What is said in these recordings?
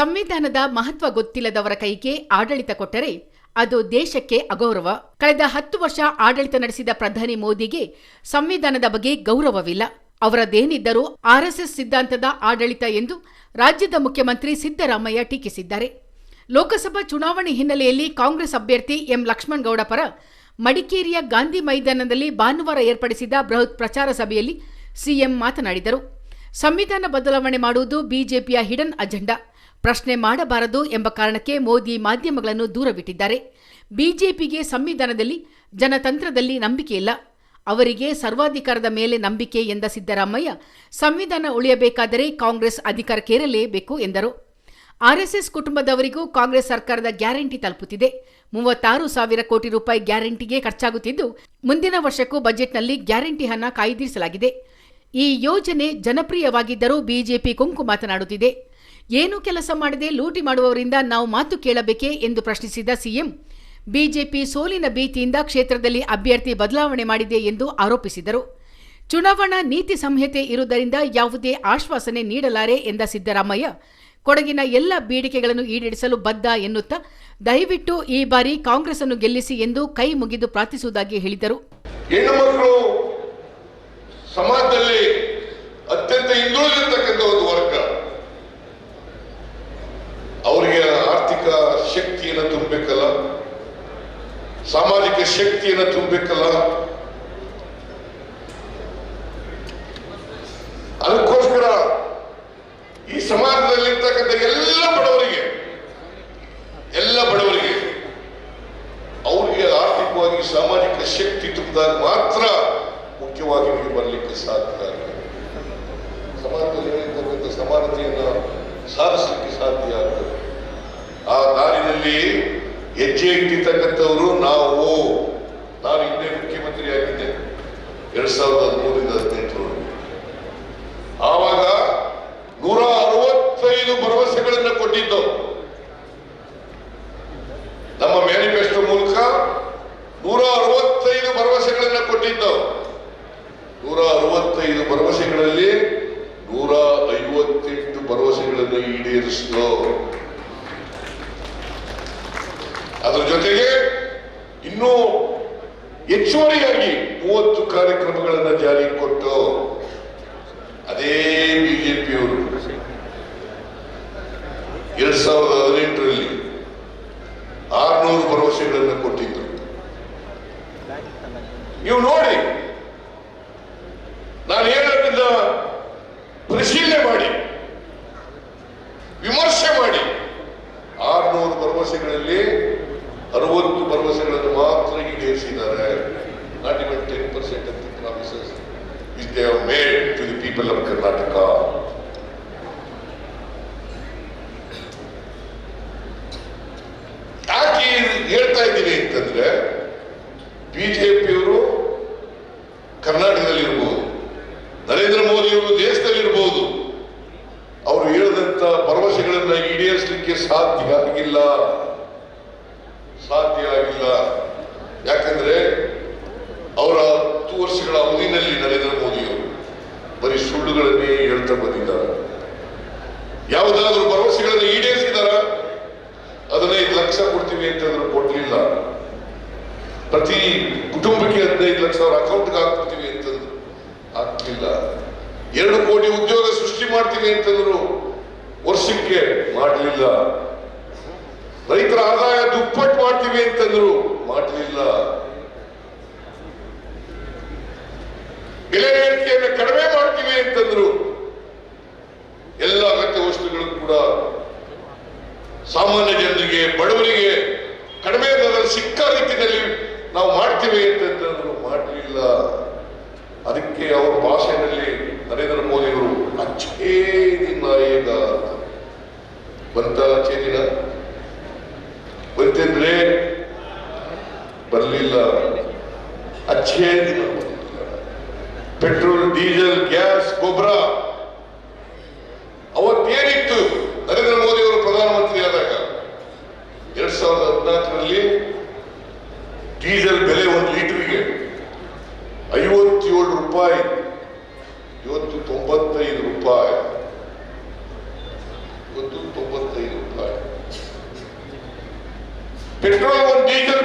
ಸಂವಿಧಾನದ ಮಹತ್ವ ಗೊತ್ತಿಲ್ಲದವರ ಕೈಗೆ ಆಡಳಿತ ಕೊಟ್ಟರೆ ಅದು ದೇಶಕ್ಕೆ ಅಗೌರವ. ಕಳೆದ ಹತ್ತು ವರ್ಷ ಆಡಳಿತ ನಡೆಸಿದ ಪ್ರಧಾನಿ ಮೋದಿಗೆ ಸಂವಿಧಾನದ ಬಗ್ಗೆ ಗೌರವವಿಲ್ಲ. ಅವರದೇನಿದ್ದರೂ ಆರ್ಎಸ್ಎಸ್ ಸಿದ್ಧಾಂತದ ಆಡಳಿತ ಎಂದು ರಾಜ್ಯದ ಮುಖ್ಯಮಂತ್ರಿ ಸಿದ್ದರಾಮಯ್ಯ ಟೀಕಿಸಿದ್ದಾರೆ. ಲೋಕಸಭಾ ಚುನಾವಣೆ ಹಿನ್ನೆಲೆಯಲ್ಲಿ ಕಾಂಗ್ರೆಸ್ ಅಭ್ಯರ್ಥಿ ಎಂ ಲಕ್ಷ್ಮಣಗೌಡ ಪರ ಮಡಿಕೇರಿಯ ಗಾಂಧಿ ಮೈದಾನದಲ್ಲಿ ಭಾನುವಾರ ಏರ್ಪಡಿಸಿದ ಬೃಹತ್ ಪ್ರಚಾರ ಸಭೆಯಲ್ಲಿ ಸಿಎಂ ಮಾತನಾಡಿದರು. ಸಂವಿಧಾನ ಬದಲಾವಣೆ ಮಾಡುವುದು ಬಿಜೆಪಿಯ ಹಿಡನ್ ಅಜೆಂಡಾ. ಪ್ರಶ್ನೆ ಮಾಡಬಾರದು ಎಂಬ ಕಾರಣಕ್ಕೆ ಮೋದಿ ಮಾಧ್ಯಮಗಳನ್ನು ದೂರವಿಟ್ಟಿದ್ದಾರೆ. ಬಿಜೆಪಿಗೆ ಸಂವಿಧಾನದಲ್ಲಿ, ಜನತಂತ್ರದಲ್ಲಿ ನಂಬಿಕೆಯಿಲ್ಲ ಅವರಿಗೆ ಸರ್ವಾಧಿಕಾರದ ಮೇಲೆ ನಂಬಿಕೆ ಎಂದ ಸಿದ್ದರಾಮಯ್ಯ, ಸಂವಿಧಾನ ಉಳಿಯಬೇಕಾದರೆ ಕಾಂಗ್ರೆಸ್ ಅಧಿಕಾರಕ್ಕೇರಲೇಬೇಕು ಎಂದರು. ಆರ್ಎಸ್ಎಸ್ ಕುಟುಂಬದವರಿಗೂ ಕಾಂಗ್ರೆಸ್ ಸರ್ಕಾರದ ಗ್ಯಾರಂಟಿ ತಲುಪುತ್ತಿದೆ. ಮೂವತ್ತಾರು ಸಾವಿರ ಕೋಟಿ ರೂಪಾಯಿ ಗ್ಯಾರಂಟಿಗೆ ಖರ್ಚಾಗುತ್ತಿದ್ದು, ಮುಂದಿನ ವರ್ಷಕ್ಕೂ ಬಜೆಟ್ನಲ್ಲಿ ಗ್ಯಾರಂಟಿ ಹಣ ಕಾಯ್ದಿರಿಸಲಾಗಿದೆ. ಈ ಯೋಜನೆ ಜನಪ್ರಿಯವಾಗಿದ್ದರೂ ಬಿಜೆಪಿ ಕುಂಕು ಮಾತನಾಡುತ್ತಿದೆ. ಏನು ಕೆಲಸ ಮಾಡದೆ ಲೂಟಿ ಮಾಡುವವರಿಂದ ನಾವು ಮಾತು ಕೇಳಬೇಕೇ ಎಂದು ಪ್ರಶ್ನಿಸಿದ ಸಿಎಂ, ಬಿಜೆಪಿ ಸೋಲಿನ ಭೀತಿಯಿಂದ ಕ್ಷೇತ್ರದಲ್ಲಿ ಅಭ್ಯರ್ಥಿ ಬದಲಾವಣೆ ಮಾಡಿದೆ ಎಂದು ಆರೋಪಿಸಿದರು. ಚುನಾವಣಾ ನೀತಿ ಸಂಹಿತೆ ಇರುವುದರಿಂದ ಯಾವುದೇ ಆಶ್ವಾಸನೆ ನೀಡಲಾರೆ ಎಂದ ಸಿದ್ದರಾಮಯ್ಯ, ಕೊಡಗಿನ ಎಲ್ಲ ಬೇಡಿಕೆಗಳನ್ನು ಈಡೇರಿಸಲು ಬದ್ಧ ಎನ್ನುತ್ತಾ ದಯವಿಟ್ಟು ಈ ಬಾರಿ ಕಾಂಗ್ರೆಸ್ ಅನ್ನು ಗೆಲ್ಲಿಸಿ ಎಂದು ಕೈ ಮುಗಿದು ಪ್ರಾರ್ಥಿಸುವುದಾಗಿ ಹೇಳಿದರು. ಹೆಣ್ಣು ಮಕ್ಕಳು ಸಮಾಜದಲ್ಲಿ ಅತ್ಯಂತ ಹಿಂದುಳಿದಿರ್ತಕ್ಕಂಥ ಒಂದು ವರ್ಗ ಅವರಿಗೆ ಆರ್ಥಿಕ ಶಕ್ತಿಯನ್ನು ತುಂಬಬೇಕಲ್ಲ ಸಾಮಾಜಿಕ ಶಕ್ತಿಯನ್ನು ತುಂಬಬೇಕಲ್ಲ ಅದಕ್ಕೋಸ್ಕರ ಈ ಸಮಾಜದಲ್ಲಿರ್ತಕ್ಕಂಥ ಎಲ್ಲ ಬಡವರಿಗೆ ಎಲ್ಲ ಬಡವರಿಗೆ ಅವರಿಗೆ ಆರ್ಥಿಕವಾಗಿ ಸಾಮಾಜಿಕ ಶಕ್ತಿ ತುಂಬಿದಾಗ ಮಾತ್ರ ಮುಖ್ಯವಾಗಿ ಬರಲಿಕ್ಕೆ ಸಾಧ್ಯ ಸಮಾಜದಲ್ಲಿ ಸಮಾನತೆಯನ್ನು ಸಾಧಿಸಲಿಕ್ಕೆ ಸಾಧ್ಯ ದಾರಿನಲ್ಲಿ ಹೆಜ್ಜೆ ಇಟ್ಟಿರ್ತಕ್ಕಂಥವರು ನಾವು. ನಾನು ಹಿಂದೆ ಮುಖ್ಯಮಂತ್ರಿ ಆಗಿದ್ದೆ ಎರಡ್ ಸಾವಿರದ ಹದಿಮೂರಿಂದ ಹದಿನೆಂಟರವರೆಗೆ ಆವಾಗ ನೂರ ಅರವತ್ತೈದು ಭರವಸೆಗಳನ್ನು ಕೊಟ್ಟಿದ್ದು ನಮ್ಮ ಮ್ಯಾನಿಫೆಸ್ಟೋ ಮೂಲಕ ನೂರ ಅರವತ್ತೈದು ಭರವಸೆಗಳನ್ನು ಕೊಟ್ಟಿದ್ದು ನೂರ ಅರವತ್ತೈದು ಭರವಸೆಗಳಲ್ಲಿ ನೂರ ಐವತ್ತೆಂಟು ಭರವಸೆಗಳನ್ನು ಈಡೇರಿಸಿದ್ರು ಅದರ ಜೊತೆಗೆ ಇನ್ನೂ ಹೆಚ್ಚುವರಿಯಾಗಿ ಮೂವತ್ತು ಕಾರ್ಯಕ್ರಮಗಳನ್ನು ಜಾರಿಗೆ ಕೊಟ್ಟು ಅದೇ ಬಿಜೆಪಿಯವರು ಎರಡ್ ಸಾವಿರದ ಹದಿನೆಂಟರಲ್ಲಿ ಆರ್ನೂರು ಭರವಸೆಗಳನ್ನು ಕೊಟ್ಟಿದ್ರು. ನೀವು ನೋಡಿ, ನಾನು ಹೇಳೋದ್ರಿಂದ ಇದ್ದೀನಿ ಬಿಜೆಪಿಯವರು ಕರ್ನಾಟಕದಲ್ಲಿ ಇರಬಹುದು ನರೇಂದ್ರ ಮೋದಿಯವರು ಇರಬಹುದು ಅವರು ಹೇಳಿದಂತ ಭರವಸೆಗಳನ್ನ ಈಡೇರಿಸಲಿಕ್ಕೆ ಸಾಧ್ಯ ಆಗಿಲ್ಲ. ಸಾಧ್ಯ ಆಗಿಲ್ಲ. ಯಾಕಂದ್ರೆ ಅವರ ಹತ್ತು ವರ್ಷಗಳ ಅವಧಿನಲ್ಲಿ ನರೇಂದ್ರ ಮೋದಿಯವರು ಬರೀ ಸುಳ್ಳುಗಳನ್ನೇ ಹೇಳ್ತಾ ಬಂದಿದ್ದಾರೆ ಯಾವುದಾದ್ರೂ ಭರವಸೆಗಳನ್ನು ಈಡೇರಿಸಿದಾರ ಹದಿನೈದು ಲಕ್ಷ ಕೊಡ್ತೀವಿ ಅಂತಂದ್ರು ಕೊಡ್ಲಿಲ್ಲ ಪ್ರತಿ ಕುಟುಂಬಕ್ಕೆ ಸಾವಿರ ಅಕೌಂಟ್ಗೆ ಹಾಕ್ಬಿಡ್ತೀವಿ ಅಂತಂದ್ರು. ಆಗ್ತಿಲ್ಲ ಎರಡು ಕೋಟಿ ಉದ್ಯೋಗ ಸೃಷ್ಟಿ ಮಾಡ್ತೀನಿ ಅಂತಂದ್ರು. ವರ್ಷಕ್ಕೆ ಮಾಡಲಿಲ್ಲ. ರೈತರ ಆದಾಯ ದುಪ್ಪಟ್ಟು ಮಾಡ್ತೀವಿ ಅಂತಂದ್ರು. ಮಾಡಲಿಲ್ಲ. ಬೆಲೆ ಏರಿಕೆಯನ್ನು ಕಡಿಮೆ ಮಾಡ್ತೀವಿ ಅಂತಂದ್ರು. ಎಲ್ಲ ಅಗತ್ಯ ವಸ್ತುಗಳು ಕೂಡ ಸಾಮಾನ್ಯ ಜನರಿಗೆ, ಬಡವರಿಗೆ ಕಡಿಮೆ ದರದಲ್ಲಿ ಸಿಕ್ಕ ರೀತಿಯಲ್ಲಿ ನಾವು ಮಾಡ್ತೀವಿ ಅಂತಂದ್ರು ಮಾಡಲಿಲ್ಲ. ಅದಕ್ಕೆ ಅವರ ಭಾಷೆಯಲ್ಲಿ ನರೇಂದ್ರ ಮೋದಿಯವರು ಅಚ್ಚೇ ದಿನ ಈಗ ಬಂತ ಅಚ್ಚೇ ದಿನ ಬಂತಂದ್ರೆ ಬರಲಿಲ್ಲ. ಅಚ್ಚೇ ದಿನ ಪೆಟ್ರೋಲ್, ಡೀಸೆಲ್, ಗ್ಯಾಸ್, ಗೊಬ್ಬರ. ತೊಂಬತ್ತೈದು ರೂಪಾಯಿ. ಇವತ್ತು ತೊಂಬತ್ತೈದು ರೂಪಾಯಿ. ಪೆಟ್ರೋಲ್ ಒಂದು ಡೀಸೆಲ್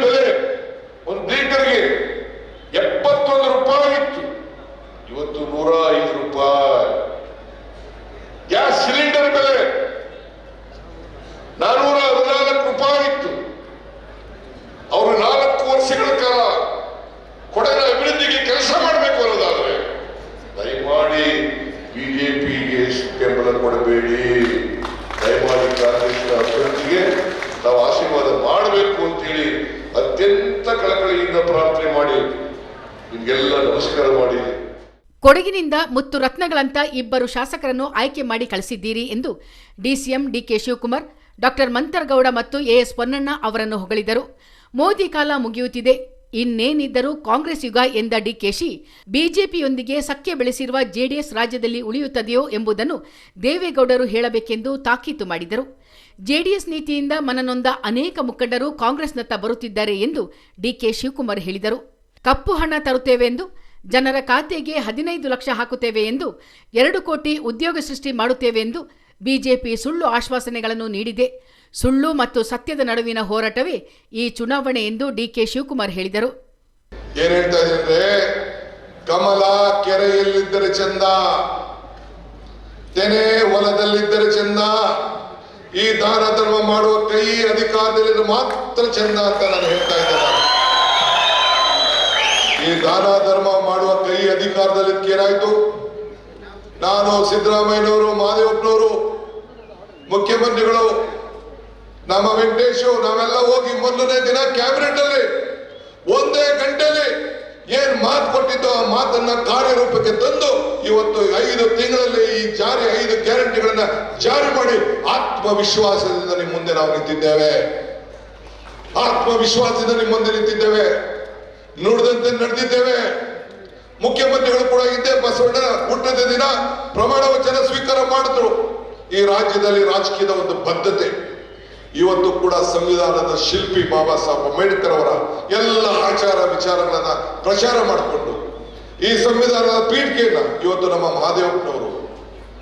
ನಮಸ್ಕಾರ ಮಾಡಿ. ಕೊಡಗಿನಿಂದ ಮುತ್ತು ರತ್ನಗಳಂತ ಇಬ್ಬರು ಶಾಸಕರನ್ನು ಆಯ್ಕೆ ಮಾಡಿ ಕಳಿಸಿದ್ದೀರಿ ಎಂದು DCM DK Shivakumar, doctor Mantar Gowda ಮತ್ತು ಎಎಸ್ ಪೊನ್ನಣ್ಣ ಅವರನ್ನು ಹೊಗಳಿದರು. ಮೋದಿ ಕಾಲ ಮುಗಿಯುತ್ತಿದೆ. ಇನ್ನೇನಿದ್ದರೂ ಕಾಂಗ್ರೆಸ್ ಯುಗ ಎಂದ ಡಿಕೆಶಿ ಬಿಜೆಪಿಯೊಂದಿಗೆ ಸಖ್ಯ ಬೆಳೆಸಿರುವ ಜೆಡಿಎಸ್ ರಾಜ್ಯದಲ್ಲಿ ಉಳಿಯುತ್ತದೆಯೋ ಎಂಬುದನ್ನು ದೇವೇಗೌಡರು ಹೇಳಬೇಕೆಂದು ತಾಕೀತು ಮಾಡಿದರು. ಜೆಡಿಎಸ್ ನೀತಿಯಿಂದ ಮನನೊಂದ ಅನೇಕ ಮುಖಂಡರು ಕಾಂಗ್ರೆಸ್ನತ್ತ ಬರುತ್ತಿದ್ದಾರೆ ಎಂದು ಡಿಕೆ ಶಿವಕುಮಾರ್ ಹೇಳಿದರು. ಕಪ್ಪು ಹಣ ತರುತ್ತೇವೆ ಎಂದು ಜನರ ಖಾತೆಗೆ ಹದಿನೈದು ಲಕ್ಷ ಹಾಕುತ್ತೇವೆ ಎಂದು, ಎರಡು ಕೋಟಿ ಉದ್ಯೋಗ ಸೃಷ್ಟಿ ಮಾಡುತ್ತೇವೆ ಎಂದು ಬಿಜೆಪಿ ಸುಳ್ಳು ಆಶ್ವಾಸನೆಗಳನ್ನು ನೀಡಿದೆ. ಸುಳ್ಳು ಮತ್ತು ಸತ್ಯದ ನಡುವಿನ ಹೋರಾಟವೇ ಈ ಚುನಾವಣೆ ಎಂದು ಡಿಕೆ ಶಿವಕುಮಾರ್ ಹೇಳಿದರು. ಕಮಲ ಕೆರೆಯಲ್ಲಿದ್ದರೆ ಚಂದ, ತೆನೆ ಹೊಲದಲ್ಲಿದ್ದರೆ ಚಂದ, ಈ ದಾನ ಧರ್ಮ ಮಾಡುವ ಕೈ ಅಧಿಕಾರದಲ್ಲಿ ಮಾತ್ರ ಚಂದ ಅಂತ ನಾನು ಹೇಳ್ತಾ ಇದ್ದೇನೆ. ಈ ದಾನ ಧರ್ಮ ಮಾಡುವ ಕೈ ಅಧಿಕಾರದಲ್ಲಿ ಏನಾಯ್ತು ನಾನು ಸಿದ್ದರಾಮಯ್ಯನವರು, ಮಾದೇವಪ್ಪನವರು, ಮುಖ್ಯಮಂತ್ರಿಗಳು, ನಮ್ಮ ವೆಂಕಟೇಶು, ನಾವೆಲ್ಲ ಹೋಗಿ ಮೊದಲನೇ ದಿನ ಕ್ಯಾಬಿನೆಟ್ ಅಲ್ಲಿ ಒಂದೇ ಗಂಟೆಯಲ್ಲಿ ಏನ್ ಮಾತು ಕೊಟ್ಟಿದ್ದು ಆ ಮಾತನ್ನ ಕಾರ್ಯರೂಪಕ್ಕೆ ತಂದು ಇವತ್ತು ಐದು ತಿಂಗಳಲ್ಲಿ ಈ ಜಾರಿ ಐದು ಗ್ಯಾರಂಟಿಗಳನ್ನ ಜಾರಿ ಮಾಡಿ ಆತ್ಮವಿಶ್ವಾಸದಿಂದ ನಿಮ್ಮ ಮುಂದೆ ನಾವು ನಿಂತಿದ್ದೇವೆ. ಆತ್ಮವಿಶ್ವಾಸದಿಂದ ನಿಮ್ಮ ಮುಂದೆ ನಿಂತಿದ್ದೇವೆ. ನುಡಿದಂತೆ ನಡೆದಿದ್ದೇವೆ. ಮುಖ್ಯಮಂತ್ರಿಗಳು ಕೂಡ ಇದ್ದೇ ಬಸವಣ್ಣ ಹುಟ್ಟದ ದಿನ ಪ್ರಮಾಣ ವಚನ ಸ್ವೀಕಾರ ಮಾಡಿದ್ರು. ಈ ರಾಜ್ಯದಲ್ಲಿ ರಾಜಕೀಯದ ಒಂದು ಬದ್ಧತೆ. ಇವತ್ತು ಕೂಡ ಸಂವಿಧಾನದ ಶಿಲ್ಪಿ ಬಾಬಾ ಸಾಹೇಬ್ ಅಂಬೇಡ್ಕರ್ ಅವರ ಎಲ್ಲ ಆಚಾರ ವಿಚಾರಗಳನ್ನ ಪ್ರಚಾರ ಮಾಡಿಕೊಂಡು ಈ ಸಂವಿಧಾನದ ಪೀಠಿಕೆಯನ್ನ ಇವತ್ತು ನಮ್ಮ ಮಹಾದೇವಪ್ಪನವರು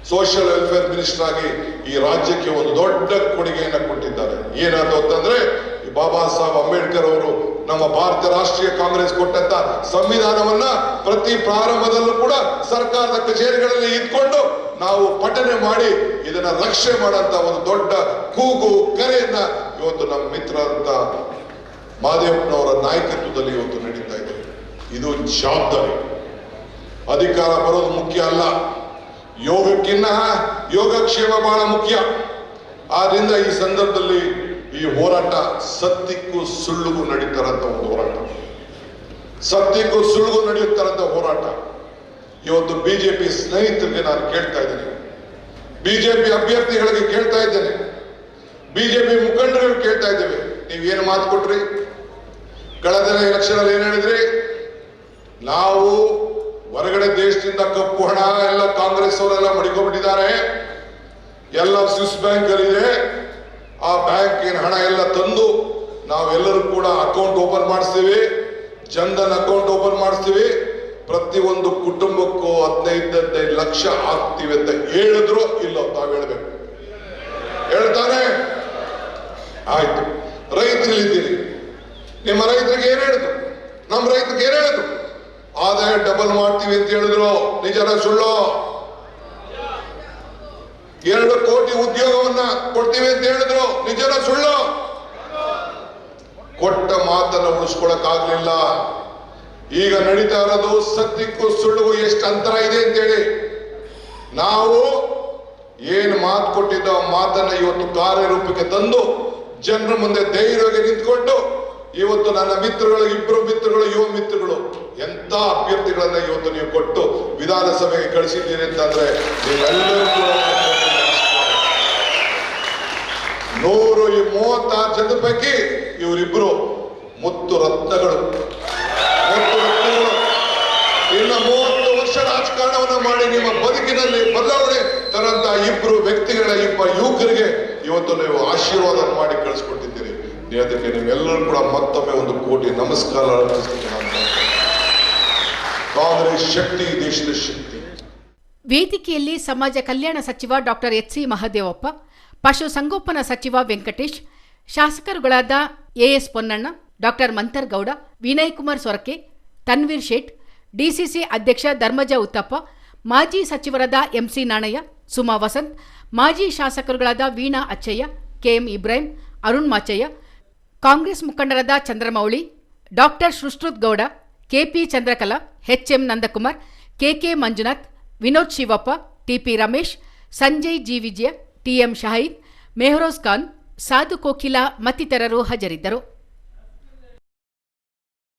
ಸೋಷಿಯಲ್ ವೆಲ್ಫೇರ್ ಮಿನಿಸ್ಟರ್ ಆಗಿ ಈ ರಾಜ್ಯಕ್ಕೆ ಒಂದು ದೊಡ್ಡ ಕೊಡುಗೆಯನ್ನ ಕೊಟ್ಟಿದ್ದಾರೆ. ಏನಾದ್ರು ಅಂತಂದ್ರೆ ಬಾಬಾ ಸಾಹೇಬ್ ಅಂಬೇಡ್ಕರ್ ಅವರು ನಮ್ಮ ಭಾರತ ರಾಷ್ಟ್ರೀಯ ಕಾಂಗ್ರೆಸ್ ಕೊಟ್ಟಂತ ಸಂವಿಧಾನವನ್ನ ಪ್ರತಿ ಪ್ರಾರಂಭದಲ್ಲೂ ಕೂಡ ಸರ್ಕಾರದ ಕಚೇರಿಗಳಲ್ಲಿ ಇದ್ಕೊಂಡು ನಾವು ಪಠನೆ ಮಾಡಿ ಇದನ್ನ ರಕ್ಷೆ ಮಾಡಂತ ಒಂದು ದೊಡ್ಡ ಕೂಗು, ಕರೆಯನ್ನ ಇವತ್ತು ನಮ್ಮ ಮಿತ್ರ ಅಂತ ಮಹಾದೇವಪ್ಪನವರ ನಾಯಕತ್ವದಲ್ಲಿ ಇವತ್ತು ನಡೀತಾ ಇದೆ. ಇದು ಜವಾಬ್ದಾರಿ. ಅಧಿಕಾರ ಬರೋದು ಮುಖ್ಯ ಅಲ್ಲ. ಯೋಗಕ್ಕಿನ್ನ ಯೋಗಕ್ಷೇಮ ಬಹಳ ಮುಖ್ಯ. ಆದ್ರಿಂದ ಈ ಸಂದರ್ಭದಲ್ಲಿ ಈ ಹೋರಾಟ ಸತ್ಯಕ್ಕೂ ಸುಳ್ಳುಗೂ ನಡೀತಾರಂತ ಒಂದು ಹೋರಾಟ. ಸತ್ಯಕ್ಕೂ ಸುಳ್ಳು ನಡೆಯುತ್ತಾರಂತ ಹೋರಾಟ. ಇವತ್ತು ಬಿಜೆಪಿ ಸ್ನೇಹಿತರಿಗೆ ನಾನು ಕೇಳ್ತಾ ಇದ್ದೇನೆ. ಬಿಜೆಪಿ ಅಭ್ಯರ್ಥಿಗಳಿಗೆ ಕೇಳ್ತಾ ಇದ್ದೇನೆ. ಬಿಜೆಪಿ ಮುಖಂಡರಿಗೆ ಕೇಳ್ತಾ ಇದ್ದೇವೆ. ನೀವು ಏನು ಮಾತು ಕೊಟ್ರಿ? ಕಳೆದ ಎಲೆಕ್ಷನ್ ಅಲ್ಲಿ ಏನ್ ಹೇಳಿದ್ರಿ? ನಾವು ಹೊರಗಡೆ ದೇಶದಿಂದ ಕಪ್ಪು ಹಣ ಎಲ್ಲ ಕಾಂಗ್ರೆಸ್ ಅವರೆಲ್ಲ ಮಡಿಕೊಂಡ್ಬಿಟ್ಟಿದ್ದಾರೆ. ಎಲ್ಲ ಸ್ವಿಸ್ ಬ್ಯಾಂಕ್ ಅಲ್ಲಿ ಇದೆ. ಆ ಬ್ಯಾಂಕ್ ಏನ್ ಹಣ ಎಲ್ಲ ತಂದು ನಾವೆಲ್ಲರೂ ಕೂಡ ಅಕೌಂಟ್ ಓಪನ್ ಮಾಡಿಸ್ತೀವಿ. ಜನ್ಧನ್ ಅಕೌಂಟ್ ಓಪನ್ ಮಾಡಿಸ್ತೀವಿ. ಪ್ರತಿ ಒಂದು ಕುಟುಂಬಕ್ಕೂ ಹದಿನೈದು ಹದಿನೈದು ಲಕ್ಷ ಆಗ್ತೀವಿ ಅಂತ ಹೇಳಿದ್ರು, ಇಲ್ಲ ತಾವ್ ಹೇಳ್ಬೇಕು. ಹೇಳ್ತಾನೆ? ಆಯ್ತು. ರೈತರಿಲ್ಲಿದ್ದೀರಿ ನಿಮ್ಮ ರೈತರಿಗೆ ಏನ್ ಹೇಳಿದ್ರು? ನಮ್ಮ ರೈತರಿಗೆ ಏನ್ ಹೇಳಿದ್ರು? ಆದಾಯ ಡಬಲ್ ಮಾಡ್ತೀವಿ ಅಂತ ಹೇಳಿದ್ರು. ನಿಜನ ಸುಳ್ಳು? ಎರಡು ಕೋಟಿ ಉದ್ಯೋಗವನ್ನ ಕೊಡ್ತೀವಿ ಅಂತ ಹೇಳಿದ್ರು. ನಿಜನ ಸುಳ್ಳು. ಕೊಟ್ಟ ಮಾತನ್ನು ಉಳಿಸ್ಕೊಳಕ್ ಆಗ್ಲಿಲ್ಲ. ಈಗ ನಡೀತಾ ಇರೋದು ಸತ್ಯಕ್ಕೂ ಸುಳ್ಳು ಎಷ್ಟು ಅಂತರ ಇದೆ ಅಂತೇಳಿ. ನಾವು ಏನು ಮಾತು ಕೊಟ್ಟಿದ್ದ ಮಾತನ್ನ ಇವತ್ತು ಕಾರ್ಯರೂಪಕ್ಕೆ ತಂದು ಜನರ ಮುಂದೆ ಧೈರ್ಯವಾಗಿ ನಿಂತ್ಕೊಂಡು ಇವತ್ತು ನನ್ನ ಮಿತ್ರಗಳು ಇಬ್ಬರು ಮಿತ್ರಗಳು, ಯುವ ಮಿತ್ರಗಳು ಎಂತ ಅಭ್ಯರ್ಥಿಗಳನ್ನ ಇವತ್ತು ನೀವು ಕೊಟ್ಟು ವಿಧಾನಸಭೆಗೆ ಕಳಿಸಿದ್ದೀರಿ ಅಂತಂದ್ರೆ ನೀವೆಲ್ಲರೂ ನೂರು ಮೂವತ್ತಾರು ಜನದ ಪೈಕಿ ಇವರಿಬ್ರು ಮುತ್ತು ರತ್ನಗಳು. ಮುತ್ತು ರತ್ನಗಳು. ಇನ್ನು ಮೂವತ್ತು ವರ್ಷ ರಾಜಕಾರಣವನ್ನು ಮಾಡಿ ನಿಮ್ಮ ಬದುಕಿನಲ್ಲಿ ಬದಲಾವಣೆ ತರಂತ ಇಬ್ರು ವ್ಯಕ್ತಿಗಳ ಇಬ್ಬ ಯುವಕರಿಗೆ ಇವತ್ತು ನೀವು ಆಶೀರ್ವಾದ ಮಾಡಿ ಕಳಿಸ್ಕೊಟ್ಟಿದ್ದೀರಿ. ಅದಕ್ಕೆ ನಿಮ್ಮೆಲ್ಲರೂ ಕೂಡ ಮತ್ತೊಮ್ಮೆ ಒಂದು ಕೋಟಿ ನಮಸ್ಕಾರ. ಕಾಂಗ್ರೆಸ್ ಶಕ್ತಿ ದೇಶದ ಶಕ್ತಿ. ವೇದಿಕೆಯಲ್ಲಿ ಸಮಾಜ ಕಲ್ಯಾಣ ಸಚಿವ ಡಾಕ್ಟರ್ ಎಚ್ ಸಿ ಮಹದೇವಪ್ಪ ಪಶುಸಂಗೋಪನಾ ಸಚಿವ Venkatesh, ಶಾಸಕರುಗಳಾದ AS Ponnanna, doctor Mantar Gowda Vinay Kumar Sorake, Tanveer Sait, DCC ಅಧ್ಯಕ್ಷ ಧರ್ಮಜ ಉತ್ತಪ್ಪ, ಮಾಜಿ ಸಚಿವರಾದ ಎಂಸಿ ನಾಣಯ್ಯ, ಸುಮಾ ವಸಂತ್, ಮಾಜಿ ಶಾಸಕರುಗಳಾದ ವೀಣಾ ಅಚ್ಚಯ್ಯ, ಕೆಎಂ ಇಬ್ರಾಹಿಂ, ಅರುಣ್ ಮಾಚಯ್ಯ, ಕಾಂಗ್ರೆಸ್ ಮುಖಂಡರಾದ Chandramouli, doctor Sushruth Gowda, KP Chandrakala, HM Nandakumar KK Manjunath Vinod Shivappa, TP Ramesh, Sanjay G. Vijaya, TM Shaheed, Mehroz Khan, Sadhu Kokila ಮತ್ತಿತರರು ಹಾಜರಿದ್ದರು.